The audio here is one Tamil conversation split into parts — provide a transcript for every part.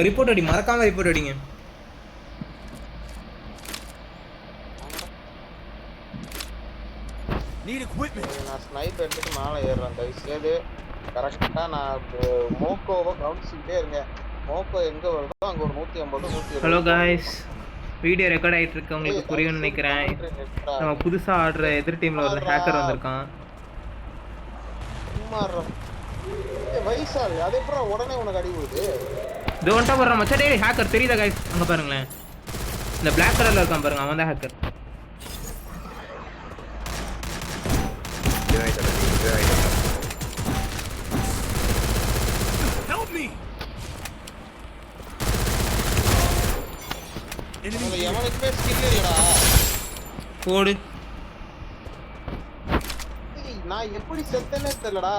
ரிப்போர்ட் அடி மறக்காம ரிப்போர்ட் அடிங்க. Need equipment. நான் ஸ்னைப் எடுத்துட்டு மேலே ஏறுறேன் தயவுசெய்து. கரெக்டாக நான் மோக்கோவை கவனிச்சுக்கிட்டே இருங்க மோக்கோ எங்கே வருதோ அங்கே ஒரு நூற்றி ஐம்பது நூற்றி ஹலோ காய்ஸ் வீடியோ ரெக்கார்ட் ஆயிட்டு இருக்கு உங்களுக்கு புரியும்னு நினைக்கிறேன். நம்ம புதுசா ஆடுற எதிர் டீம்ல ஒரு ஹேக்கர் வந்திருக்கான். சும்மா வயசாள் அது எப்பறம் உடனே உனக்கு அடி விழுது? இது ஒன்ட்டா போடுறான் மச்சா டேய் ஹேக்கர் தெரியுதா காய்ஸ் அங்க பாருங்களேன். இந்த பிளாக் கலர்ல இருக்கான் பாருங்க அவன் தான் ஹேக்கர் Help me. Enemy அதுல எவனுக்குமே ஸ்கில் இல்லடா போடு. ஏய், நான் எப்படி செத்தேனே தெரியலடா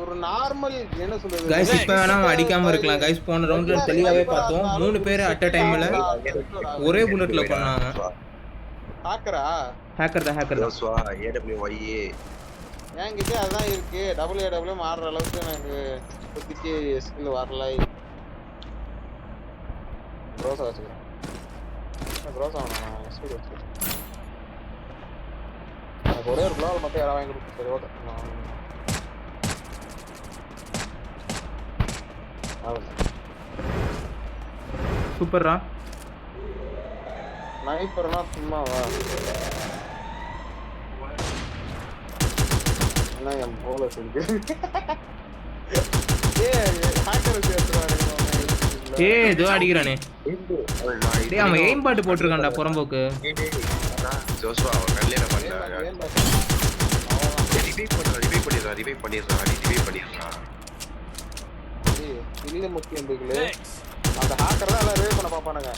ஒரு நார்மல் என்ன சொல்றது? கைஸ் இப்போ வேணா அவன் அடிக்காம இருக்கலாம். கைஸ் போன ரவுண்ட்ல தெளிவாவே பார்த்தோம். மூணு பேர் அட் அ டைம்ல ஒரே புல்லட்ல பண்ணாங்க. ஹாக்கரா ஹேக்கர் தான் ஹேக்கர் தான். ஜோஸ்வா ஏடபிள்யூஒய்ஏ என்கிட்ட அதான் இருக்கு. டபுள் ஏ டபுள் மாறுற அளவுக்கு எனக்கு இப்போதைக்கு ஸ்கில் வரல. க்ரோஸா வச்சுக்கிறேன். வேணாம். நான் ஸ்பீட் வச்சுக்கிறேன். எனக்கு ஒரே ஒரு குளோவல் மட்டும் யாராவது வாங்கி கொடுத்து சரி ஓகே நான் சூப்பர்ரா. நைப்பர்னா சும்மா வா என்ன என் போல இருக்கு ஏ ஹேக்கர் சேர்த்துறாரு ஏய் இதோ அடிக்கிறானே. டேய் அவன் எய்ம் பாட்டு போட்டிருக்கான்டா புறம்போக்கு. ஜோஸ்வா அவன் கல்யாணம் பண்ணாங்க ரிவைவ் பண்ண ரிவைவ் பண்ணிடுறான் ரிவைவ் பண்ணிடுறான் ரிவைவ் பண்ணிடுறான் இல்ல முக்கியம் Thanks. அந்த ஹேக்கர் தான் எல்லாம் ரிவைவ் பண்ண பாப்பானுங்க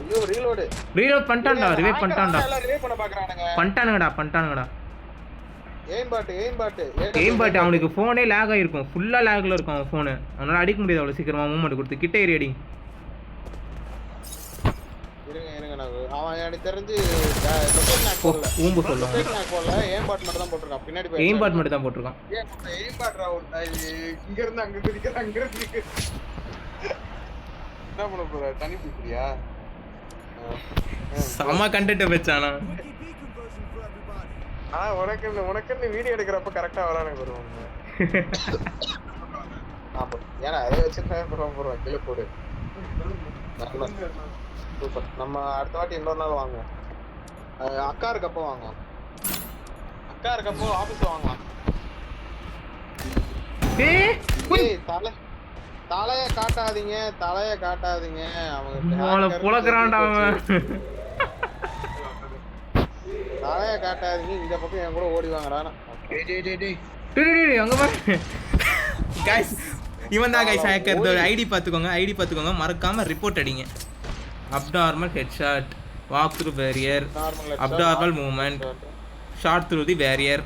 ஐயோ ரீலோடு ரீலோட் பண்ணிட்டான்டா ரிவைவ் பண்ணிட்டான்டா. எல்லாம் ரிவைவ் பண்ண பாக்குறானுங்க பண்ணிட்டானுங்கடா பண்ணிட்டானுங்கடா. Aim bot aim bot aim bot அவனுக்கு ஃபோனே லேக் ஆயிருக்கும். ஃபுல்லா லேக்ல இருக்கும் அவன் ஃபோனு அவனால அடிக்க முடியாது அவ்வளவு சீக்கிரமா மூவ்மெண்ட் கொடுத்து. கிட்ட ஏறி அடி. இருங்க இருங்க நான் அவன் எனக்கு தெரிஞ்சு ஊம்பு நான் போடல பாட் மட்டும் தான் போட்டிருக்கான். பின்னாடி போய் எய்ம் பாட் மட்டும் தான் போட்டிருக்கான் எய்ம் பாட்ரா ஒரு இங்க இருந்து அங்க குதிக்கிற அங்க இருந்து இங்க. என்ன பண்ண போற? தனி பிடிக்கிறியா செம்ம கண்டென்ட் வச்சானா ஆ உனக்கு உனக்கு வீடியோ எடுக்கிறப்ப கரெக்டா வரானுங்க வருவாங்க ஏன்னா அதை வச்சுட்டு போடுவோம் போடுவோம் கீழே போடு. சூப்பர் நம்ம அடுத்த வாட்டி இன்னொரு நாள் வாங்குவோம். அக்கா இருக்கப்போ வாங்குவோம். அக்கா இருக்கப்போ ஆபீஸ்ல வாங்கலாம். தலை தலைய காட்டாதீங்க தலைய காட்டாதீங்க. அவங்க அவளை புலக்குறான்டா அவன். தலைய காட்டாதீங்க இந்த பக்கம் என் கூட ஓடி வாங்குறானா டேய் டேய் டேய் டேய். அங்க பாரு. கைஸ் இவன் தான் கைஸ் ஹேக்கர் ஐடி பார்த்துக்கோங்க ஐடி பார்த்துக்கோங்க. மறக்காம ரிப்போர்ட் அடிங்க. Abnormal headshot walk through barrier normal abnormal movement shot through the barrier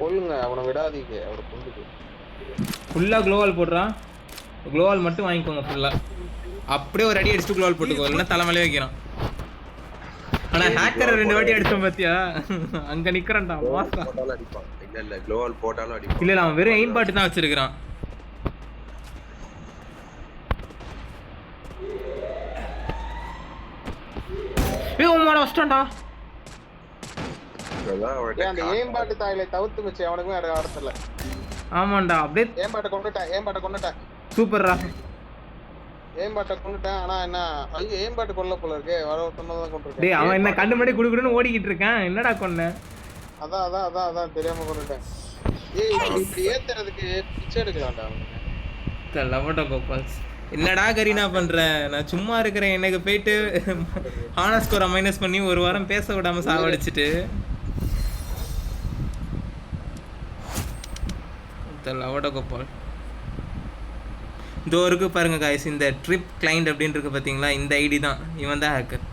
கொல்லுங்க அவனை விடாதீங்க அவரை கொண்டுக்கு ஃபுல்லாக க்ளோவால் போடுறான் க்ளோவால் மட்டும் வாங்கிக்கோங்க ஃபுல்லாக அப்படியே ஒரு அடி அடிச்சுட்டு க்ளோவால் போட்டுக்கோ இல்லைன்னா தலைமையிலே வைக்கிறான். ஆனா ஹேக்கரை ரெண்டு வாட்டி அடிச்சோம் பாத்தியா? அங்க நிக்கிறான்டா போட்டாலும் அடிப்பான். இல்ல இல்ல க்ளோவால் போட்டாலும் அடிப்பான். இல்ல இல்ல அவன் வெறும் எய்ம் பாட்டு தான் வச்சிருக்கான் வச்சிட்டான்டா. அதான் ஏன் அந்த ஏம் பாட்டு தாயில தவிர்த்து வச்சு அவனுக்குமே எனக்கு ஆடத்துல ஆமாண்டா அப்படியே ஏம் பாட்டை கொண்டுட்டேன் ஏம் பாட்டை கொண்டுட்டேன் சூப்பர்ரா. ஏம் பாட்டை கொண்டுட்டேன் ஆனா என்ன ஐயோ ஏம் பாட்டு கொல்ல போல இருக்கு வர கொண்டிருக்கேன் அவன் என்ன கண்ணு முன்னாடி குடுக்குடுன்னு ஓடிக்கிட்டு இருக்கான். என்னடா கொன்ன? அதான் அதான் அதான் அதான் தெரியாம கொண்டுட்டேன். ஏய் இப்படி ஏத்துறதுக்கு பிச்சை எடுக்கலாம்டா அவனுக்கு. லவட்டோ கோபால்ஸ். என்னடா கரீனா பண்ற? நான் சும்மா இருக்கிறேன் எனக்கு போயிட்டு ஹானர் ஸ்கோரை மைனஸ் பண்ணி ஒரு வாரம் பேச விடாம சாவடிச்சிட்டு. லவட்டோ கோபால். இதோ இருக்கு பாருங்க காய்ஸ் இந்த ட்ரிப் கிளைண்ட் அப்படின்ருக்கு பார்த்தீங்களா இந்த ஐடி தான். இவன் தான் ஹேக்கர்